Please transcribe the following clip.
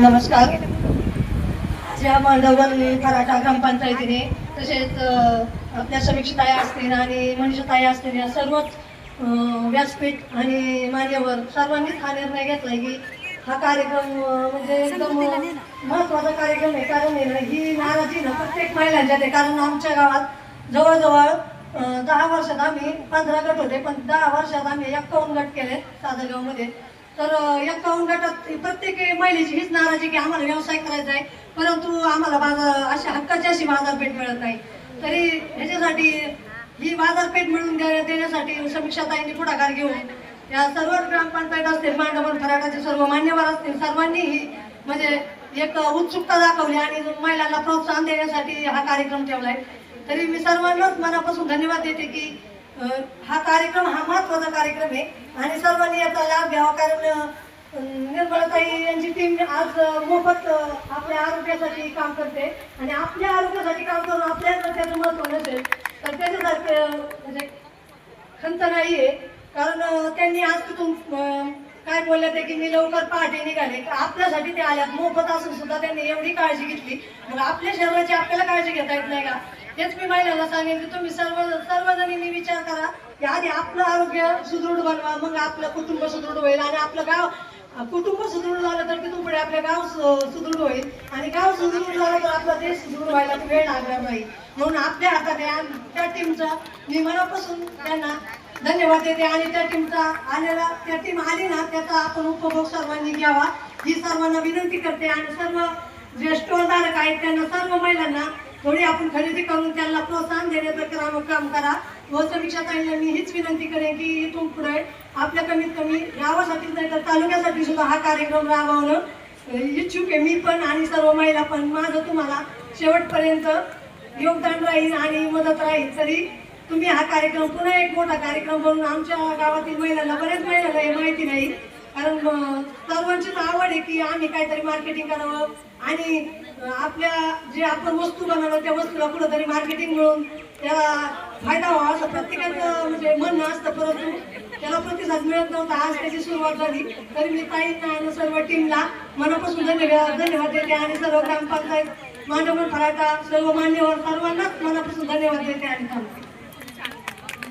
नमस्कार. ज्या मांडवन फराटा ग्रामपंचायतीने तसेच आपल्या समीक्षताया असतील आणि मनुष्यताया असतील या सर्वच व्यासपीठ आणि मान्यवर सर्वांनीच हा निर्णय घेतलाय की हा कार्यक्रम म्हणजे एकदम महत्त्वाचा कार्यक्रम आहे. कारण ही नाराजी ना प्रत्येक महिलांच्या आहे. कारण आमच्या गावात जवळजवळ दहा वर्षात आम्ही पंधरा गट होते. पण दहा वर्षात आम्ही एकावन्न गट केले सादरगावमध्ये. तर एक्कावन्न गटात प्रत्येक महिलेची हीच नाराजी की आम्हाला व्यवसाय करायचा आहे परंतु आम्हाला बाजार अशा हक्काची अशी बाजारपेठ मिळत नाही. तरी ह्याच्यासाठी ही बाजारपेठ मिळून देण्यासाठी समीक्षाताईंनी पुढाकार घेऊन या सर्व ग्रामपंचायत असतील मांडवण फराटाचे सर्व मान्यवर असतील सर्वांनी ही म्हणजे एक उत्सुकता दाखवली आणि महिलांना प्रोत्साहन देण्यासाठी हा कार्यक्रम ठेवला आहे तरी मी सर्वांनाच मनापासून धन्यवाद देते की हा कार्यक्रम हा महत्त्वाचा कार्यक्रम आहे. आणि सर्वांनी याचा लाभ घ्यावा कारण निर्मळताई यांची टीम आज मोफत आपल्या आरोग्यासाठी काम करते. आणि आपल्या आरोग्यासाठी काम करून आपल्याला त्याचं महत्त्व नसेल तर त्याच्यासारखं म्हणजे खंत नाही आहे कारण त्यांनी आज तिथून काय बोलले ते की मी लवकर पहाटे निघाले. आपल्यासाठी ते आल्यात. मोफत असून सुद्धा त्यांनी एवढी काळजी घेतली. मग आपल्या शरीराची आपल्याला काळजी घेता येत नाही का? तेच मी महिलांना सांगेन की तुम्ही सर्व सर्वजणींनी विचार करा की आधी आपलं आरोग्य सुदृढ बनवा मग आपलं कुटुंब सुदृढ होईल आणि आपलं गाव कुटुंब सुदृढ झालं तर की तुमकडे आपलं गाव सुदृढ होईल आणि गाव सुदृढ झालं तर आपला देश सुदृढ व्हायला वेळ लागणार नाही. म्हणून आपल्या हातात आहे त्या टीमचा मी मनापासून त्यांना धन्यवाद देते आणि त्या टीमचा आलेला त्या टीम आली ना त्याचा आपण उपभोग सर्वांनी घ्यावा. ही सर्वांना विनंती करते आणि सर्व जे स्टॉलधारक आहेत त्यांना सर्व थोडी आपण खरेदी करून त्यांना प्रोत्साहन देण्याचं काम काम करा. व समीक्षा ताईंना मी हीच विनंती करेन की इथून पुढे आपल्या कमीत कमी गावासाठी नाही तर तालुक्यासाठी सुद्धा हा कार्यक्रम राबवणं इच्छुक आहे. मी पण आणि सर्व महिला पण माझं तुम्हाला शेवटपर्यंत योगदान राहील आणि मदत राहील. तरी तुम्ही हा कार्यक्रम पुन्हा एक मोठा कार्यक्रम बनवून आमच्या गावातील महिलांना बरेच महिलांना हे माहिती नाही कारण सर्वांचीच आवड आहे की आम्ही काहीतरी मार्केटिंग करावं आणि आपल्या जे आपण वस्तू बनवलं त्या वस्तूला कुठंतरी मार्केटिंग मिळून त्याला फायदा व्हावा असं प्रत्येकाचं म्हणजे म्हणणं असतं परंतु त्याला प्रतिसाद मिळत नव्हता. आज त्याची सुरुवात झाली. तरी मी ताईंना आणि सर्व टीमला मनापासून धन्यवाद धन्यवाद देते आणि सर्व ग्रामपंचायत मांडवण फराटा सर्व मान्यवर सर्वांनाच मनापासून धन्यवाद देते आणि थांबते.